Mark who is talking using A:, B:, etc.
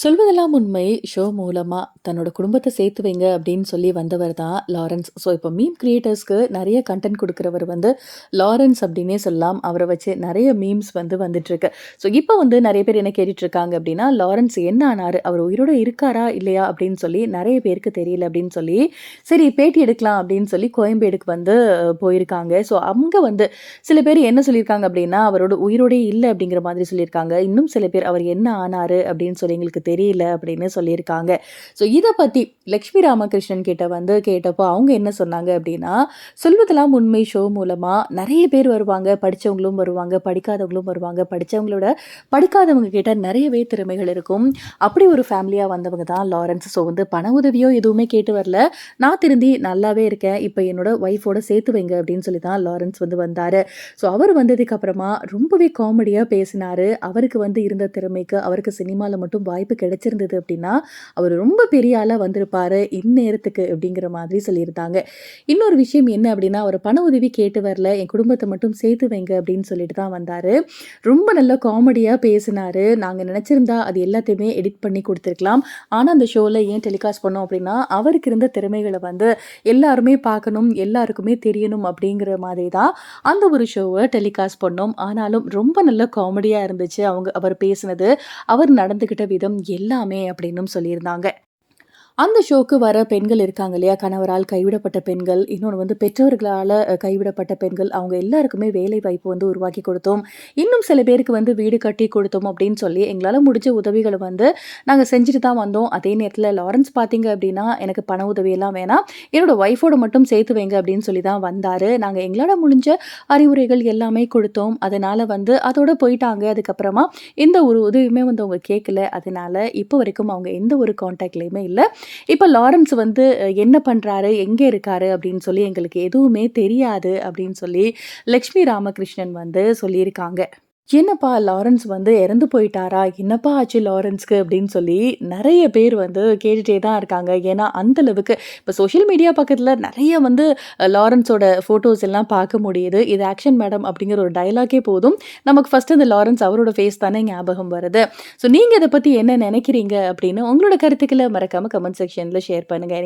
A: சொல்வதெல்லாம் உண்மை ஷோ மூலமாக தன்னோட குடும்பத்தை சேர்த்து வைங்க அப்படின்னு சொல்லி வந்தவர் தான் லாரன்ஸ். ஸோ இப்போ மீம் கிரியேட்டர்ஸ்க்கு நிறைய கன்டென்ட் கொடுக்குறவர் வந்து லாரன்ஸ் அப்படின்னே சொல்லலாம். அவரை வச்சு நிறைய மீம்ஸ் வந்து வந்துட்டுருக்கு. ஸோ இப்போ வந்து நிறைய பேர் என்ன கேட்டுட்ருக்காங்க அப்படின்னா, லாரன்ஸ் என்ன ஆனாரு? அவர் உயிரோட இருக்காரா? இல்லையா? அப்படின்னு சொல்லி நிறைய பேருக்கு தெரியல அப்படின்னு சொல்லி, சரி பேட்டி எடுக்கலாம் அப்படின்னு சொல்லி கோயம்பேடுக்கு வந்து போயிருக்காங்க. ஸோ அங்கே வந்து சில பேர் என்ன சொல்லியிருக்காங்க அப்படின்னா, அவரோட உயிரோடே இல்லை அப்படிங்கிற மாதிரி சொல்லியிருக்காங்க. இன்னும் சில பேர் அவர் என்ன ஆனார் அப்படின்னு சொல்லி எங்களுக்கு தெரியல அப்படின்னு சொல்லியிருக்காங்க. ஸோ இதை பற்றி லக்ஷ்மி ராமகிருஷ்ணன் கிட்ட வந்து கேட்டப்போ அவங்க என்ன சொன்னாங்க அப்படின்னா, சொல்வதெல்லாம் உண்மை ஷோ மூலமாக நிறைய பேர் வருவாங்க. படித்தவங்களும் வருவாங்க, படிக்காதவங்களும் வருவாங்க. படித்தவங்களோட படிக்காதவங்க கிட்ட நிறையவே திறமைகள் இருக்கும். அப்படி ஒரு ஃபேமிலியாக வந்தவங்க தான் லாரன்ஸ். ஸோ வந்து பண உதவியோ எதுவுமே கேட்டு வரல. நான் திருந்தி நல்லாவே இருக்கேன். இப்போ என்னோட ஒய்ஃபோட சேர்த்து வைங்க அப்படின்னு சொல்லி தான் லாரன்ஸ் வந்து வந்தார் ஸோ அவர் வந்ததுக்கு அப்புறமா ரொம்பவே காமெடியாக பேசினாரு. அவருக்கு வந்து இருந்த திறமைக்கு அவருக்கு சினிமாவில் மட்டும் வாய்ப்பு கிடைச்சிருந்தது அப்படின்னா, அவர் ரொம்ப பெரிய ஆளாக வந்திருப்பார் இந்நேரத்துக்கு அப்படிங்கிற மாதிரி சொல்லியிருந்தாங்க. இன்னொரு விஷயம் என்ன அப்படின்னா, அவர் பண உதவி கேட்டு வரல. என் குடும்பத்தை மட்டும் சேர்த்து வைங்க அப்படின்னு சொல்லிட்டு தான் வந்தார் ரொம்ப நல்ல காமெடியாக பேசினார் நாங்கள் நினச்சிருந்தா அது எல்லாத்தையுமே எடிட் பண்ணி கொடுத்துருக்கலாம் ஆனால் அந்த ஷோவில் ஏன் டெலிகாஸ்ட் பண்ணோம் அப்படின்னா, அவருக்கு இருந்த திறமைகளை வந்து எல்லாருமே பார்க்கணும், எல்லாருக்குமே தெரியணும் அப்படிங்கிற மாதிரி தான் அந்த ஒரு ஷோவை டெலிகாஸ்ட் பண்ணோம். ஆனாலும் ரொம்ப நல்ல காமெடியாக இருந்துச்சு. அவங்க அவர் பேசினது, அவர் நடந்துக்கிட்ட விதம் எல்லாமே அப்படின்னும் சொல்லியிருந்தாங்க. அந்த ஷோக்கு வர பெண்கள் இருக்காங்க இல்லையா? கணவரால் கைவிடப்பட்ட பெண்கள், இன்னொன்று வந்து பெற்றோர்களால் கைவிடப்பட்ட பெண்கள், அவங்க எல்லாருக்குமே வேலை வாய்ப்பு வந்து உருவாக்கி கொடுத்தோம் இன்னும் சில பேருக்கு வந்து வீடு கட்டி கொடுத்தோம் அப்படின்னு சொல்லி எங்களால் முடிஞ்ச உதவிகளை வந்து நாங்கள் செஞ்சுட்டு தான் வந்தோம். அதே நேரத்தில் லாரன்ஸ் பார்த்தீங்க அப்படின்னா, எனக்கு பண உதவியெல்லாம் வேணாம். என்னோடய ஒய்ஃபோட மட்டும் சேர்த்து வைங்க அப்படின்னு சொல்லி தான் வந்தார் நாங்கள் எங்களால் முடிஞ்ச அறிவுரைகள் எல்லாமே கொடுத்தோம் அதனால் வந்து அதோட போயிட்டாங்க. அதுக்கப்புறமா எந்த ஒரு உதவியுமே வந்து அவங்க கேட்கல. அதனால இப்போ வரைக்கும் அவங்க எந்த ஒரு கான்டாக்ட்லேயுமே இல்லை இப்போ லாரன்ஸ் வந்து என்ன பண்ணுறாரு எங்கே இருக்காரு? அப்படின்னு சொல்லி எங்களுக்கு எதுவுமே தெரியாது அப்படின்னு சொல்லி லக்ஷ்மி ராமகிருஷ்ணன் வந்து சொல்லியிருக்காங்க. என்னப்பா லாரன்ஸ் வந்து இறந்து போயிட்டாரா? என்னப்பா ஆச்சு லாரன்ஸ்க்கு? அப்படின்னு சொல்லி நிறைய பேர் வந்து கேட்டுகிட்டே தான் இருக்காங்க. ஏன்னா அந்த அளவுக்கு சோஷியல் மீடியா பக்கத்தில் நிறைய வந்து லாரன்ஸோட ஃபோட்டோஸ் எல்லாம் பார்க்க முடியுது. இது ஆக்ஷன் மேடம் அப்படிங்கிற ஒரு டயலாக்கே போதும். நமக்கு ஃபஸ்ட் அந்த லாரன்ஸ் அவரோட ஃபேஸ் தானே ஞாபகம் வருது. ஸோ நீங்கள் இதை பற்றி என்ன நினைக்கிறீங்க அப்படின்னு உங்களோட கருத்துக்களை மறக்காம கமெண்ட் செக்ஷனில் ஷேர் பண்ணுங்கள்